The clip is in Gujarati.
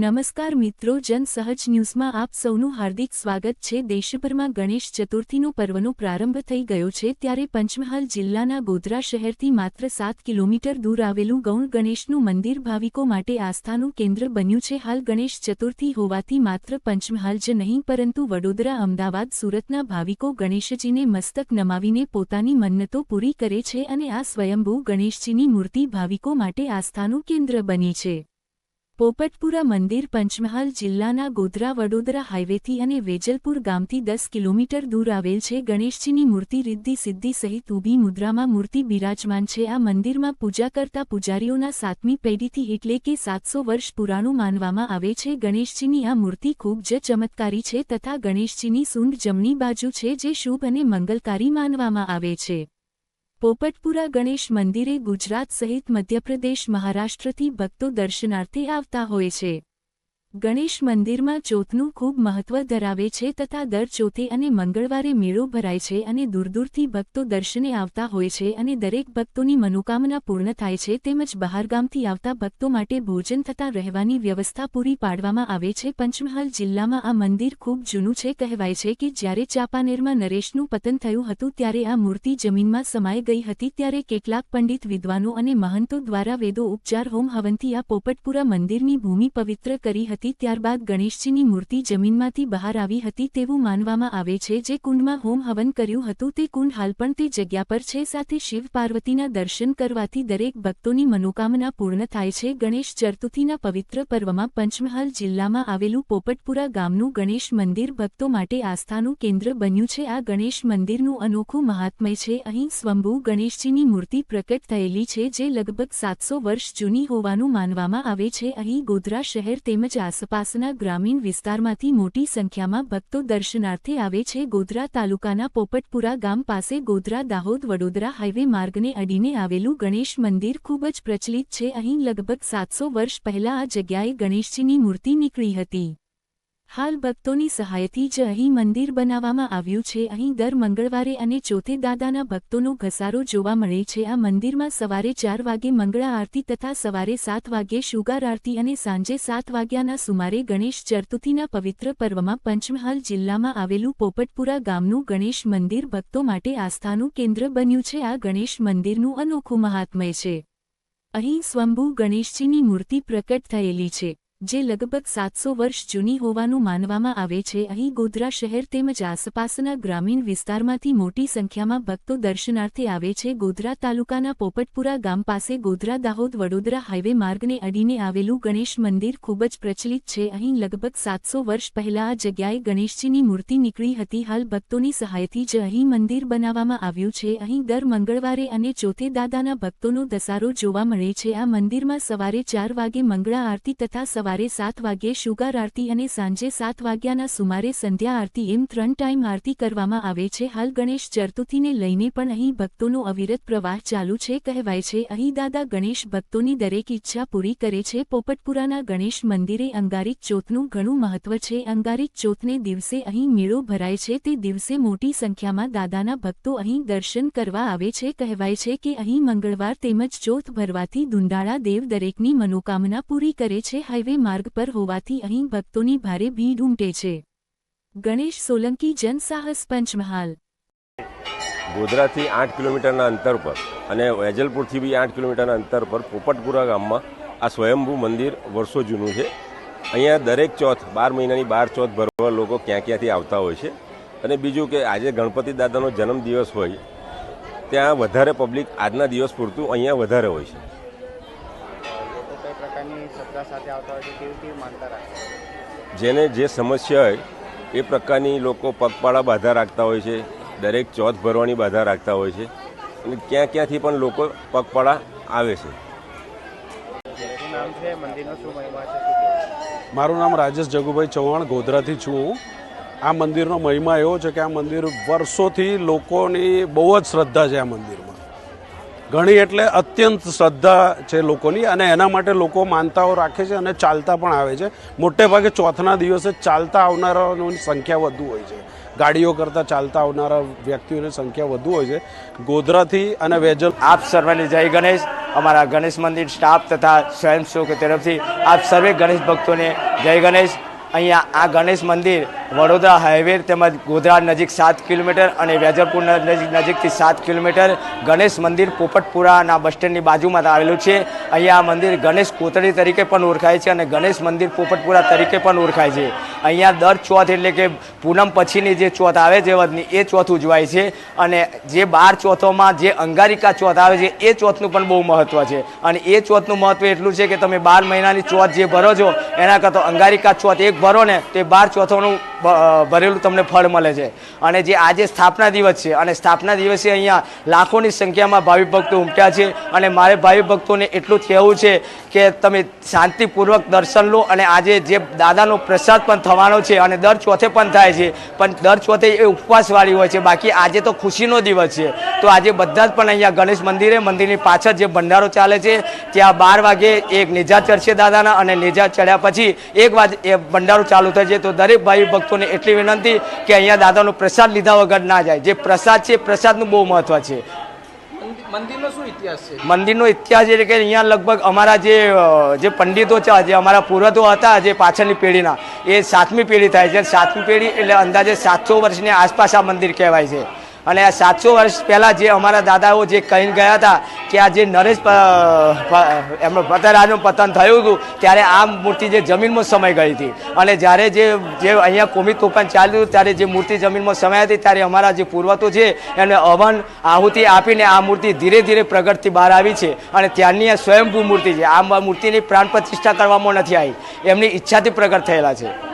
નમસ્કાર મિત્રો, જન સહજ ન્યૂઝમાં આપ સૌનું હાર્દિક સ્વાગત છે. દેશભરમાં ગણેશ ચતુર્થીનો પર્વનો પ્રારંભ થઈ ગયો છે ત્યારે પંચમહાલ જિલ્લાના ગોધરા શહેરથી માત્ર સાત કિલોમીટર દૂર આવેલું ગૌણ ગણેશનું મંદિર ભાવિકો માટે આસ્થાનું કેન્દ્ર બન્યું છે. હાલ ગણેશ ચતુર્થી હોવાથી માત્ર પંચમહાલ જ નહીં, પરંતુ વડોદરા, અમદાવાદ, સુરતના ભાવિકો ગણેશજીને મસ્તક નમાવીને પોતાની મન્નતો પૂરી કરે છે અને આ સ્વયંભૂ ગણેશજીની મૂર્તિ ભાવિકો માટે આસ્થાનું કેન્દ્ર બની છે. પોપટપુરા મંદિર પંચમહાલ જિલ્લાના ગોધરા વડોદરા હાઇવેથી અને વેજલપુર ગામથી દસ કિલોમીટર દૂર આવેલ છે. ગણેશજીની મૂર્તિ રિદ્ધિ સિદ્ધિ સહિત ઊભી મુદ્રામાં મૂર્તિ બિરાજમાન છે. આ મંદિરમાં પૂજા કરતા પૂજારીઓના સાતમી પેઢીથી એટલે કે સાતસો વર્ષ પુરાણું માનવામાં આવે છે. ગણેશજીની આ મૂર્તિ ખૂબ જ ચમત્કારી છે તથા ગણેશજીની સૂંઢ જમણી બાજુ છે, જે શુભ અને મંગલકારી માનવામાં આવે છે. પોપટપુરા ગણેશ મંદિરે ગુજરાત સહિત મધ્યપ્રદેશ મહારાષ્ટ્રથી ભક્તો દર્શનાર્થે આવતા હોય છે. ગણેશ મંદિરમાં ચોથનું ખૂબ મહત્વ ધરાવે છે તથા દર ચોથે અને મંગળવારે મેળો ભરાય છે અને દૂરદૂરથી ભક્તો દર્શને આવતા હોય છે અને દરેક ભક્તોની મનોકામના પૂર્ણ થાય છે તેમજ બહારગામથી આવતા ભક્તો માટે ભોજન તથા રહેવાની વ્યવસ્થા પૂરી પાડવામાં આવે છે. પંચમહાલ જિલ્લામાં આ મંદિર ખૂબ જૂનું છે. કહેવાય છે કે જ્યારે ચાંપાનેરમાં નરેશનું પતન થયું હતું ત્યારે આ મૂર્તિ જમીનમાં સમાઈ ગઈ હતી ત્યારે કેટલાક પંડિત વિદ્વાનો અને મહંતો દ્વારા વેદો ઉપચાર હોમ હવનથી આ પોપટપુરા મંદિરની ભૂમિ પવિત્ર કરી હતી. ત્યારબાદ ગણેશજીની મૂર્તિ જમીનમાંથી બહાર આવી હતી તેવું માનવામાં આવે છે જે કુંડમાં હોમ હવન કર્યું હતું. તે કુંડ હાલ પણ તે જગ્યા પર છે. સાથે શિવ પાર્વતીના દર્શન કરવાથી દરેક ભક્તોની મનોકામના પૂર્ણ થાય છે. ગણેશ ચતુર્થીના પવિત્ર પર્વમાં પંચમહાલ જિલ્લામાં આવેલું પોપટપુરા ગામનું ગણેશ મંદિર ભક્તો માટે આસ્થાનું કેન્દ્ર બન્યું છે. આ ગણેશ મંદિરનું અનોખું મહાત્મય છે. અહીં સ્વંભુ ગણેશજીની મૂર્તિ પ્રકટ થયેલી છે, જે લગભગ સાતસો વર્ષ જૂની હોવાનું માનવામાં આવે છે. અહીં ગોધરા શહેર તેમજ આસપાસના ગ્રામીણ વિસ્તારમાંથી મોટી સંખ્યામાં ભક્તો દર્શનાર્થે આવે છે. ગોધરા તાલુકાના પોપટપુરા ગામ પાસે ગોધરા દાહોદ વડોદરા હાઇવે માર્ગને અડીને આવેલું ગણેશ મંદિર ખૂબ જ પ્રચલિત છે. અહીં લગભગ સાતસો વર્ષ પહેલા આ જગ્યાએ ગણેશજીની મૂર્તિ નીકળી હતી. હાલ ભક્તોની સહાયથી જ અહીં મંદિર બનાવવામાં આવ્યું છે. અહીં દર મંગળવારે અને ચોથે દાદાના ભક્તોનો ઘસારો જોવા મળે છે. આ મંદિરમાં સવારે ચાર વાગે મંગળા આરતી તથા સવારે સાત વાગ્યે શુગાર આરતી અને સાંજે સાત વાગ્યાના સુમારે ગણેશ ચતુર્થીના પવિત્ર પર્વમાં પંચમહાલ જિલ્લામાં આવેલું પોપટપુરા ગામનું ગણેશ મંદિર ભક્તો માટે આસ્થાનું કેન્દ્ર બન્યું છે. આ ગણેશ મંદિરનું અનોખું મહાત્મય છે. અહીં સ્વંભુ ગણેશજીની મૂર્તિ પ્રકટ થયેલી છે. જે લગભગ સાતસો વર્ષ જૂની હોવાનું માનવામાં આવે છે. અહીં ગોધરા શહેર તેમજ આસપાસના ગ્રામીણ વિસ્તારમાંથી મોટી સંખ્યામાં ભક્તો દર્શનાર્થે આવે છે. ગોધરા તાલુકાના પોપટપુરા ગામ પાસે ગોધરા દાહોદ વડોદરા હાઇવે માર્ગને અડીને આવેલું ગણેશ મંદિર ખૂબ જ પ્રચલિત છે. અહીં લગભગ સાતસો વર્ષ પહેલા આ જગ્યાએ ગણેશજીની મૂર્તિ નીકળી હતી. હાલ ભક્તોની સહાયથી જ અહીં મંદિર બનાવવામાં આવ્યું છે. અહીં દર મંગળવારે અને ચોથે દાદાના ભક્તોનો દસારો જોવા મળે છે. આ મંદિરમાં સવારે ચાર વાગે મંગળા આરતી તથા સવારે સવારે સાત વાગ્યે શુગાર આરતી અને સાંજે સાત વાગ્યાના સુમારે સંધ્યા આરતી એમ ત્રણ ટાઈમ આરતી કરવામાં આવે છે. હાલ ગણેશ ચતુર્થીને લઈને પણ અહીં ભક્તોનો અવિરત પ્રવાહ ચાલુ છે કહેવાય છે. અહીં દાદા ગણેશ ભક્તોની દરેક ઈચ્છા પૂરી કરે છે. પોપટપુરાના ગણેશ મંદિરે અંગારિક ચોથનું ઘણું મહત્વ છે. અંગારિક ચોથને દિવસે અહીં મેળો ભરાય છે. તે દિવસે મોટી સંખ્યામાં દાદાના ભક્તો અહીં દર્શન કરવા આવે છે. કહેવાય છે કે અહીં મંગળવાર તેમજ ચોથ ભરવાથી દુંડાળા દેવ દરેકની મનોકામના પૂરી કરે છે. હાઈવે માર્ગ પર હોવાથી અહીં ભક્તોની ભારે ભીડ ઉમટે છે. ગણેશ સોલંકી જનસાહસ પંચમહાલ. ગોધરાથી આઠ કિલોમીટરના અંતર પર અને વેજલપુરથી બી આઠ કિલોમીટરના અંતર પર પોપટપુરા ગામમાં આ સ્વયંભૂ મંદિર વર્ષો જૂનું છે. અહીંયા દરેક ચોથ બાર મહિનાની બાર ચોથ ભરવા લોકો ક્યાં ક્યાંથી આવતા હોય છે અને બીજું કે આજે ગણપતિ દાદાનો જન્મદિવસ હોય, ત્યાં વધારે પબ્લિક આજના દિવસ પૂરતું અહીંયા વધારે હોય છે. પ્રકારની શ્રદ્ધા સાથે આવતા હોય છે કેવી કેવી માનતા રાખે? જેને જે સમસ્યા હોય એ પ્રકારની લોકો પગપાળા બાધા રાખતા હોય છે દરેક ચોથ ભરવાની બાધા રાખતા હોય છે અને ક્યાં ક્યાંથી પણ લોકો પગપાળા આવે છે. મારું નામ રાજેશ જગુભાઈ ચૌહાણ ગોધરાથી છું હું. આ મંદિરનો મહિમા એવો છે કે આ મંદિર વર્ષોથી લોકોની બહુ જ શ્રદ્ધા છે આ મંદિરમાં. ઘણી એટલે અત્યંત શ્રદ્ધા છે લોકોની અને એના માટે લોકો માનતાઓ રાખે છે અને ચાલતા પણ આવે છે. મોટે ભાગે ચોથના દિવસે ચાલતા આવનારાઓની સંખ્યા વધુ હોય છે. ગાડીઓ કરતાં ચાલતા આવનારા વ્યક્તિઓની સંખ્યા વધુ હોય છે. ગોધરાથી અને વેજલ આપ સર્વેની જય ગણેશ. અમારા ગણેશ મંદિર સ્ટાફ તથા સ્વયંસેવકો તરફથી આપ સર્વે ગણેશ ભક્તોને જય ગણેશ. અહીંયા આ ગણેશ મંદિર વડોદરા હાઈવે તેમજ ગોધરા નજીક સાત કિલોમીટર અને વેજલપુર નજીક નજીકથી સાત કિલોમીટર ગણેશ મંદિર પોપટપુરાના બસ સ્ટેન્ડની બાજુમાં આવેલું છે. અહીંયા આ મંદિર ગણેશ કોતરી તરીકે પણ ઓળખાય છે અને ગણેશ મંદિર પોપટપુરા તરીકે પણ ઓળખાય છે. અહીંયા દર ચોથ એટલે કે પૂનમ પછીની જે ચોથ આવે છે વધની એ ચોથ ઉજવાય છે અને જે બાર ચોથોમાં જે અંગારિકા ચોથ આવે છે, એ ચોથનું પણ બહુ મહત્ત્વ છે. અને એ ચોથનું મહત્ત્વ એટલું છે કે તમે બાર મહિનાની ચોથ જે ભરો છો, એના કરતાં અંગારિકા ચોથ એક ભરો ને, તે બાર ચોથોનું ભરેલું તમને ફળ મળે છે. અને જે આજે સ્થાપના દિવસ છે, અને સ્થાપના દિવસે અહીંયા લાખોની સંખ્યામાં ભાવિ ભક્તો ઉમટ્યા છે, અને મારે ભાવિ ભક્તોને એટલું કહેવું છે કે તમે શાંતિપૂર્વક દર્શન લો, અને આજે જે દાદાનો પ્રસાદ પણ થવાનો છે, અને દર ચોથે પણ થાય છે, પણ દર ચોથે એ ઉપવાસવાળી હોય છે, બાકી આજે તો ખુશીનો દિવસ છે. તો આજે બધા જ પણ અહીંયા ગણેશ મંદિરે, મંદિરની પાછળ જે ભંડારો ચાલે છે, ત્યાં બાર વાગે એક નેજા ચડશે દાદાના, અને નેજા ચડ્યા પછી એક વાગે એ ભંડારો ચાલુ થાય છે. તો દરેક ભાઈ ભક્તોને એટલી વિનંતી કે અહીંયા દાદાનો પ્રસાદ લીધા વગર ના જાય. જે પ્રસાદ છે પ્રસાદનું બહુ મહત્વ છે. મંદિરનો શું ઇતિહાસ છે? મંદિરનો ઇતિહાસ એટલે કે અહીંયા લગભગ અમારા જે જે પંડિતો છે જે અમારા પૂર્વજો હતા જે પાછળની પેઢીના એ સાતમી પેઢી થાય છે. સાતમી પેઢી એટલે અંદાજે સાતસો વર્ષની આસપાસ આ મંદિર કહેવાય છે. અને આ સાતસો વર્ષ પહેલાં જે અમારા દાદાઓ જે કહીને ગયા હતા કે આ જે નરેશ એમનો પતરાજનું પતન થયું હતું, ત્યારે આ મૂર્તિ જે જમીનમાં સમાઈ ગઈ હતી. અને જ્યારે જે જે અહીંયા કોમી તોફાન ચાલ્યું ત્યારે જે મૂર્તિ જમીનમાં સમાઈ હતી, ત્યારે અમારા જે પૂર્વજો છે, એને હવન આહુતિ આપીને આ મૂર્તિ ધીરે ધીરે પ્રગટથી બહાર આવી છે. અને ત્યારની આ સ્વયંભૂ મૂર્તિ છે. આ મૂર્તિની પ્રાણ પ્રતિષ્ઠા કરવામાં નથી આવી. એમની ઈચ્છાથી પ્રગટ થયેલા છે.